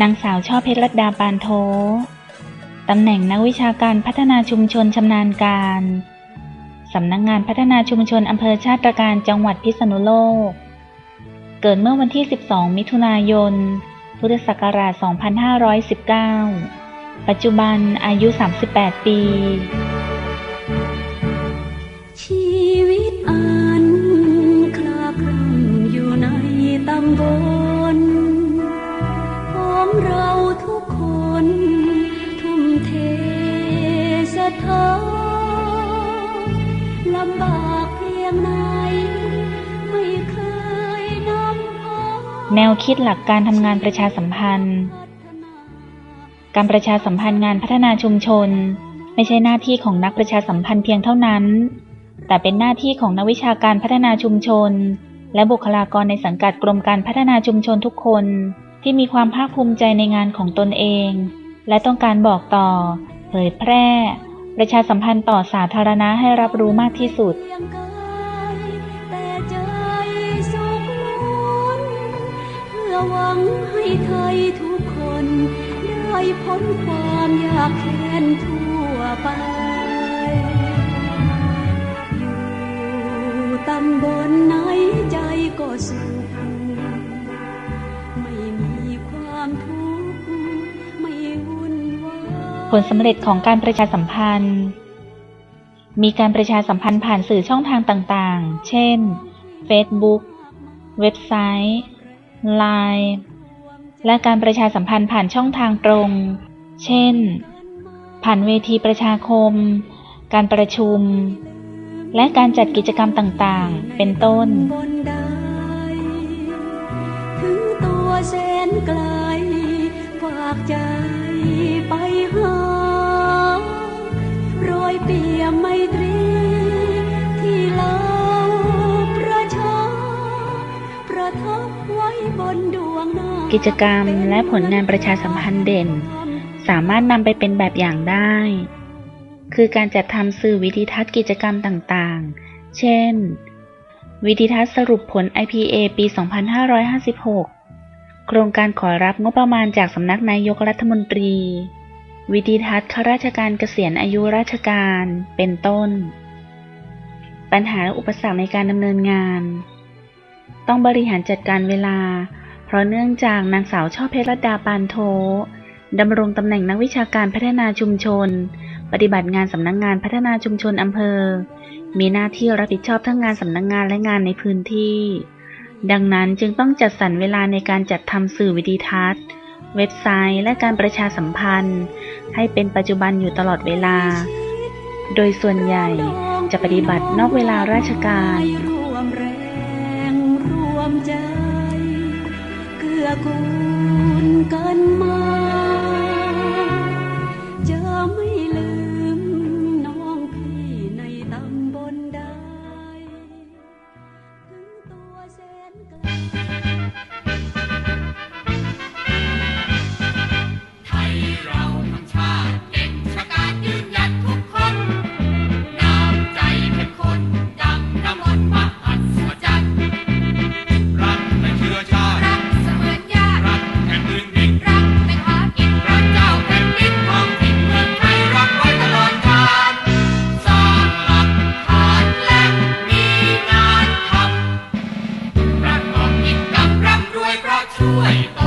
นางสาวช่อเพชรลัดดาปานโท ตำแหน่งนักวิชาการพัฒนาชุมชนชำนาญการ สำนักงงานพัฒนาชุมชนอำเภอชาติตรการจังหวัดพิษณุโลก เกิดเมื่อวันที่ 12 มิถุนายน พุทธศักราช 2519 ปัจจุบันอายุ 38 ปี แนวคิดหลักการทำงานประชาสัมพันธ์ การประชาสัมพันธ์งานพัฒนาชุมชน ไม่ใช่หน้าที่ของนักประชาสัมพันธ์เพียงเท่านั้น แต่เป็นหน้าที่ของนักวิชาการพัฒนาชุมชน และบุคลากรในสังกัดกรมการพัฒนาชุมชนทุกคนที่มีความภาคภูมิใจในงานของตนเอง และต้องการบอกต่อ เผยแพร่ ประชาสัมพันธ์ต่อสาธารณะให้รับรู้มากที่สุด หวังให้ไทยทุกคน ได้พ้นความยากแค้นทั่วไป อยู่ตำบลไหนใจก็สุข ไม่มีความทุกข์ไม่วุ่นวายผลสำเร็จของการประชาสัมพันธ์ มีการประชาสัมพันธ์ผ่านสื่อช่องทางต่างๆ เช่น Facebook เว็บไซต์ Line และการประชาสัมพันธ์ผ่านช่องทางตรง เช่น ผ่านเวทีประชาคม การประชุม และการจัดกิจกรรมต่างๆ เป็นต้นใดถึงตัวแสนไกลฝากใจไปหารอยเปียมไมตรี กิจกรรมและผลงานประชาสัมพันธ์เด่น สามารถนำไปเป็นแบบอย่างได้ คือการจัดทำสื่อวิดีทัศน์กิจกรรมต่างๆ เช่น วิดีทัศน์สรุปผล IPA ปี 2556 โครงการขอรับงบประมาณจากสำนักนายกรัฐมนตรี วิดีทัศน์ข้าราชการเกษียณอายุราชการ เป็นต้น ปัญหาและอุปสรรคในการดำเนินงาน ต้องบริหารจัดการเวลา ราะเนื่องจากนางสาวช่อเพชรดาปานโทดำรงตำแหน่งนักวิชาการพัฒนาชุมชน ปฏิบัติงานสำนักงงานพัฒนาชุมชนอำเภอ มีหน้าที่รับผิดชอบทั้งงานสำนักงงานและงานในพื้นที่ ดังนั้นจึงต้องจัดสรรเวลาในการจัดทำสื่อวิดีทัศน์ เว็บไซต์ และการประชาสัมพันธ์ ให้เป็นปัจจุบันอยู่ตลอดเวลา โดยส่วนใหญ่จะปฏิบัตินอกเวลาราชการ lagoon. Wait.